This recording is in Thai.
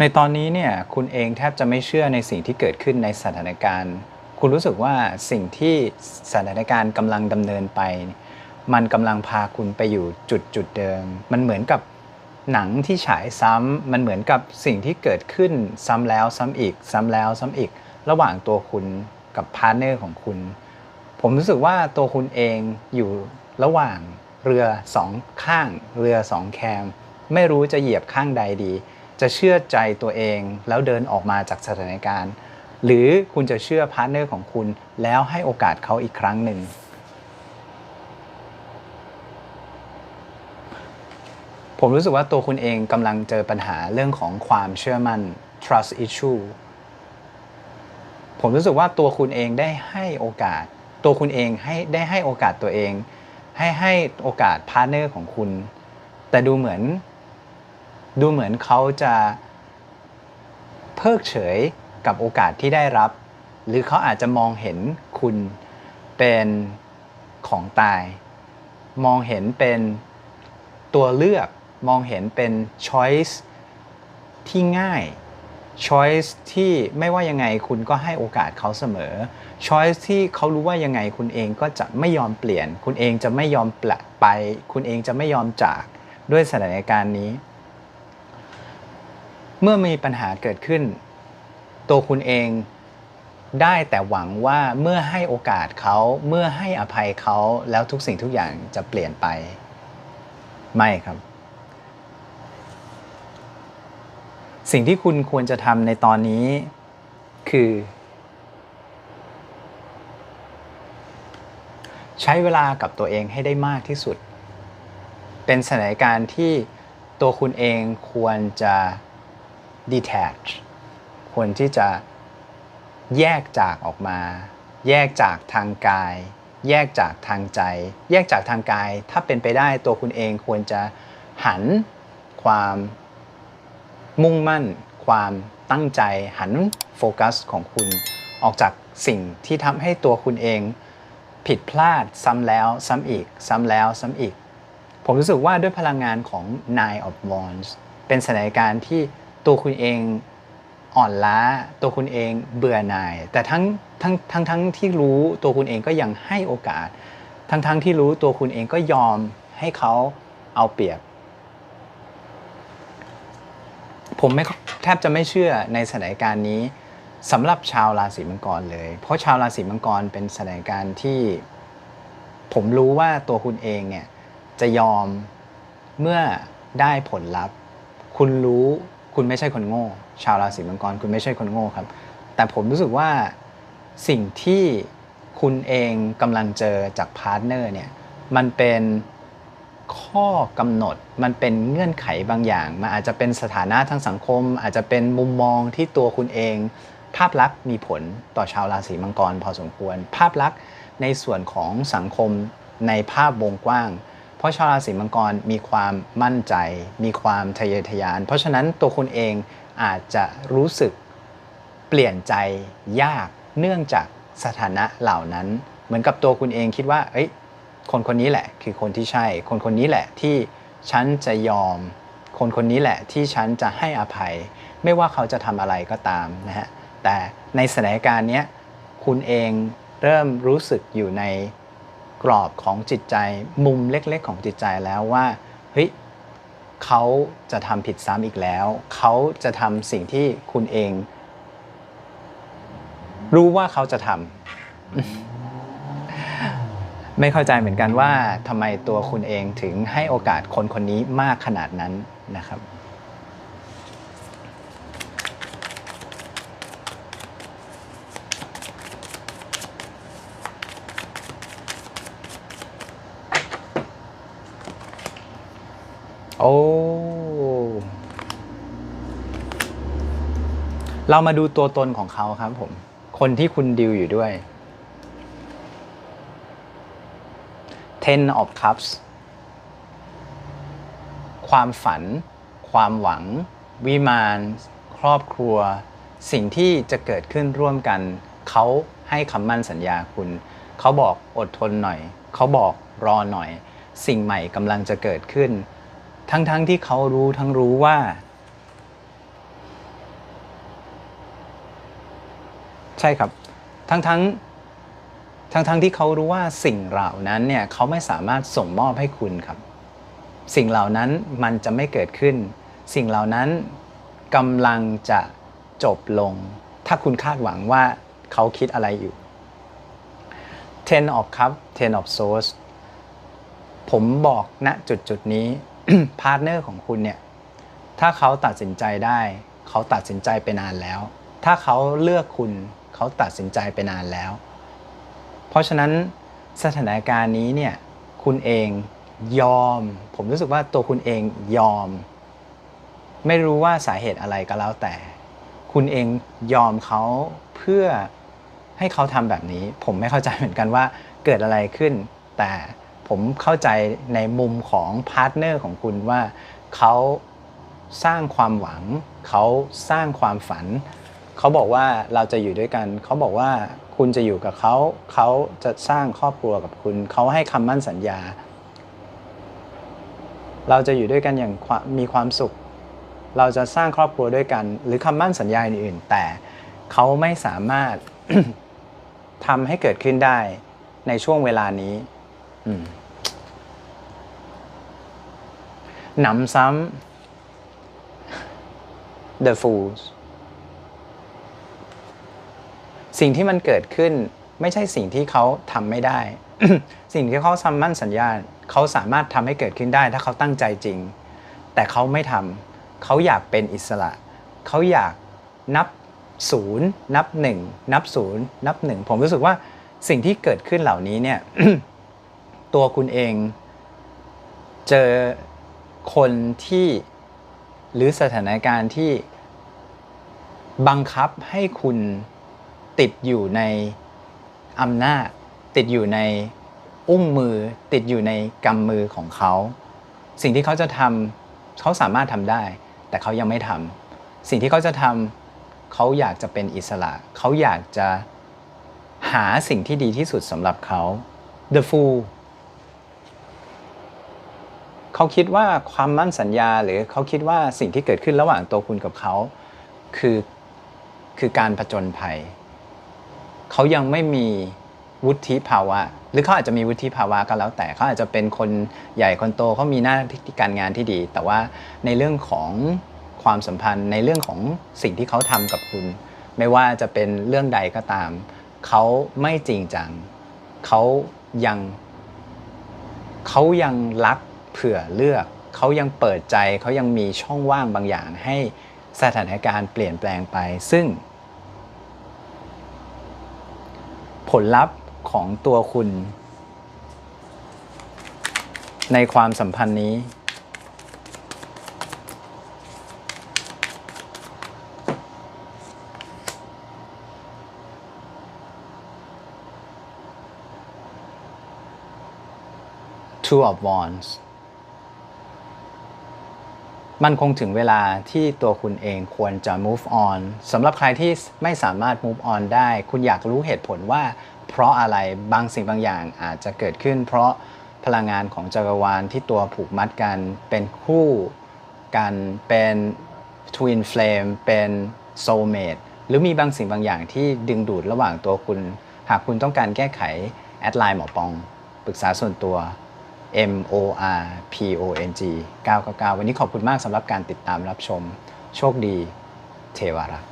ในตอนนี้เนี่ยคุณเองแทบจะไม่เชื่อในสิ่งที่เกิดขึ้นในสถานการณ์ คุณรู้สึกว่าสิ่งที่สถานการณ์กำลังดำเนินไป มันกำลังพาคุณไปอยู่จุดจุดเดิม มันเหมือนกับหนังที่ฉายซ้ำมันเหมือนกับสิ่งที่เกิดขึ้นซ้ำแล้วซ้ำอีก ซ้ำแล้วซ้ำอีก ระหว่างตัวคุณกับพาร์ทเนอร์ของคุณ ผมรู้สึกว่าตัวคุณเองอยู่ระหว่างเรือสองข้าง เรือสองแคม ไม่รู้จะเหยียบข้างใดดี จะเชื่อใจตัวเอง แล้วเดินออกมาจากสถานการณ์ หรือคุณจะเชื่อพาร์ทเนอร์ของคุณ แล้วให้โอกาสเขาอีกครั้งหนึ่ง ผมรู้สึกว่าตัวคุณเองกำลังเจอปัญหาเรื่องของความเชื่อมั่น trust issue ผมรู้สึกว่าตัวคุณเองได้ให้โอกาส ตัวคุณเองให้ได้ให้โอกาสตัวเอง ให้ให้โอกาสพาร์ทเนอร์ของคุณ แต่ดูเหมือน ดูเหมือนเขาจะเพิกเฉยกับโอกาสที่ได้รับ หรือเขาอาจจะมองเห็นคุณเป็นของตาย มองเห็นเป็นตัวเลือก มองเห็นเป็น choice ที่ง่าย choice ที่ไม่ว่ายังไงคุณก็ให้โอกาสเขาเสมอ choice ที่เขารู้ว่ายังไงคุณเองก็จะไม่ยอมเปลี่ยน คุณเองจะไม่ยอมแปลไป คุณเองจะไม่ยอมจากด้วยสถานการณ์นี้ เมื่อมีปัญหาเกิดขึ้น ตัวคุณเองได้แต่หวังว่าเมื่อให้โอกาสเขาเมื่อให้อภัยเขาแล้วทุกสิ่งทุกอย่างจะเปลี่ยนไป ไม่ครับ สิ่งที่คุณควรจะทำในตอนนี้คือ ใช้เวลากับตัวเองให้ได้มากที่สุด เป็นสถานการณ์ที่ตัวคุณเองควรจะ detach ควรที่จะแยกจากออกมา แยกจากทางกาย แยกจากทางใจ แยกจากทางกาย ถ้าเป็นไปได้ตัวคุณเองควรจะหันความมุ่งมั่น ความตั้งใจหันโฟกัสของคุณออกจากสิ่งที่ทำให้ตัวคุณเอง ผิดพลาดซ้ำแล้วซ้ำอีก ซ้ำแล้วซ้ำอีกผมรู้สึกว่าด้วยพลังงานของ Nine of Wands เป็นสถานการณ์ที่ ตัวคุณเองอ่อนล้า ตัวคุณเองเบื่อหน่าย แต่ทั้งทั้งทั้งทั้งที่รู้ตัวคุณเองก็ยังให้โอกาส ทั้งทั้งที่รู้ตัวคุณเองก็ยอมให้เขาเอาเปรียบ ผมไม่แทบจะไม่เชื่อในสถานการณ์นี้สำหรับชาวราศีมังกรเลย เพราะชาวราศีมังกรเป็นสถานการณ์ที่ ผมรู้ว่าตัวคุณเองเนี่ยจะยอมเมื่อได้ผลลัพธ์ คุณรู้ คุณไม่ใช่คนโง่ ชาวราศีมังกรคุณไม่ใช่คนโง่ครับ แต่ผมรู้สึกว่าสิ่งที่คุณเองกำลังเจอจากพาร์ทเนอร์เนี่ยมันเป็นข้อกำหนดมันเป็นเงื่อนไขบางอย่างมันอาจจะเป็นสถานะทางสังคม อาจจะเป็นมุมมองที่ตัวคุณเอง ภาพลักษณ์มีผลต่อชาวราศีมังกรพอสมควร ภาพลักษณ์ในส่วนของสังคมในภาพวงกว้าง ราะชาวราศีมังกรมีความมั่นใจ มีความทะเยอทะยาน เพราะฉะนั้นตัวคุณเองอาจจะรู้สึกเปลี่ยนใจยากเนื่องจากสถานะเหล่านั้น เหมือนกับตัวคุณเองคิดว่าเอ้ยคนคนนี้แหละคือคนที่ใช่ คนคนนี้แหละที่ฉันจะยอม คนคนนี้แหละที่ฉันจะให้อภัย ไม่ว่าเขาจะทำอะไรก็ตามนะฮะแต่ในสถานการณ์นี้คุณเองเริ่มรู้สึกอยู่ใน กรอบของจิตใจมุมเล็กๆ ของจิตใจแล้วว่าเฮ้ยเขาจะทำผิดซ้ำอีกแล้ว เขาจะทำสิ่งที่คุณเอง รู้ว่าเขาจะทำไม่เข้าใจเหมือนกันว่าทำไมตัวคุณเองถึงให้โอกาสคนคนนี้มากขนาดนั้นนะครับ โอ้เรามาดูตัวตนของเขาครับผม คนที่คุณดิวอยู่ด้วย Ten of Cups ความฝัน ความหวัง วิมาน ครอบครัว สิ่งที่จะเกิดขึ้นร่วมกัน เขาให้คำมั่นสัญญาคุณ เขาบอกอดทนหน่อย เขาบอกรอหน่อย สิ่งใหม่กำลังจะเกิดขึ้น ทั้งๆทที่เขารู้ทั้งรู้ว่า ใช่ครับ ทั้งๆทั้งทงๆทที่เขารู้ว่าสิ่งเหล่านั้นเนี่ยเขาไม่สามารถส่งมอบให้คุณครับ สิ่งเหล่านั้นมันจะไม่เกิดขึ้น สิ่งเหล่านั้นกำลังจะจบลง ถ้าคุณคาดหวังว่าเขาคิดอะไรอยู่ Ten of Cup Ten of Swords ผมบอกณนะจุดจุดนี้ พาร์ทเนอร์ของคุณเนี่ย ถ้าเขาตัดสินใจได้ เขาตัดสินใจไปนานแล้ว ถ้าเขาเลือกคุณ เขาตัดสินใจไปนานแล้ว เพราะฉะนั้นสถานการณ์นี้เนี่ย คุณเองยอม ผมรู้สึกว่าตัวคุณเองยอม ไม่รู้ว่าสาเหตุอะไรก็แล้วแต่ คุณเองยอมเขาเพื่อให้เขาทำแบบนี้ ผมไม่เข้าใจเหมือนกันว่าเกิดอะไรขึ้น แต่ ผมเข้าใจในมุมของพาร์ทเนอร์ของคุณว่าเขาสร้างความหวัง เขาสร้างความฝัน เขาบอกว่าเราจะอยู่ด้วยกัน เขาบอกว่าคุณจะอยู่กับเขา เขาจะสร้างครอบครัวกับคุณ เขาให้คำมั่นสัญญา เราจะอยู่ด้วยกันอย่างมีความสุข เราจะสร้างครอบครัวด้วยกัน หรือคำมั่นสัญญาอื่นๆแต่เขาไม่สามารถทำให้เกิดขึ้นได้ในช่วงเวลานี้ หนำซ้ำ The Fools สิ่งที่มันเกิดขึ้นไม่ใช่สิ่งที่เขาทำไม่ได้ สิ่งที่เขาทำมั่นสัญญาเขาสามารถทำให้เกิดขึ้นได้ ถ้าเขาตั้งใจจริง แต่เขาไม่ทำเขาอยากเป็นอิสระ เขาอยากนับศูนย์นับหนึ่งนับศูนย์นับหนึ่งผมรู้สึกว่าสิ่งที่เกิดขึ้นเหล่านี้เนี่ย ตัวคุณเอง เจอคนที่หรือสถานการณ์ที่บังคับให้คุณติดอยู่ในอำนาจ ติดอยู่ในอุ้งมือ ติดอยู่ในกำมือของเขา สิ่งที่เขาจะทำเขาสามารถทำได้ แต่เขายังไม่ทำสิ่งที่เขาจะทำเขาอยากจะเป็นอิสระ เขาอยากจะหาสิ่งที่ดีที่สุดสำหรับเขา The Fool เขาคิดว่าความมั่นสัญญา หรือเขาคิดว่าสิ่งที่เกิดขึ้นระหว่างตัวคุณกับเขาคือคือการผจญภัย เขายังไม่มีวุฒิภาวะ หรือเขาอาจจะมีวุฒิภาวะก็แล้วแต่เขาอาจจะเป็นคนใหญ่คนโตเขามีหน้าที่การงานที่ดี แต่ว่าในเรื่องของความสัมพันธ์ในเรื่องของสิ่งที่เขาทำกับคุณ ไม่ว่าจะเป็นเรื่องใดก็ตาม เขาไม่จริงจังเขายังเขายังรัก เผื่อเลือกเขายังเปิดใจเขายังมีช่องว่างบางอย่างให้สถานการณ์เปลี่ยนแปลงไป ซึ่ง ผลลัพธ์ของตัวคุณ ในความสัมพันธ์นี้ Two of Wands มันคงถึงเวลาที่ตัวคุณเองควรจะ move on สำหรับใครที่ไม่สามารถ move on ได้ คุณอยากรู้เหตุผลว่า เพราะอะไรบางสิ่งบางอย่างอาจจะเกิดขึ้น เพราะพลังงานของจักรวาลที่ตัวผูกมัดกันเป็นคู่กันเป็น twin flame เป็น soulmate หรือมีบางสิ่งบางอย่างที่ดึงดูดระหว่างตัวคุณ หากคุณต้องการแก้ไข แอดไลน์หมอปอง ปรึกษาส่วนตัว M O R P O N G 999 วันนี้ขอบคุณมากสำหรับการติดตามรับชม โชคดี เทวารักษ์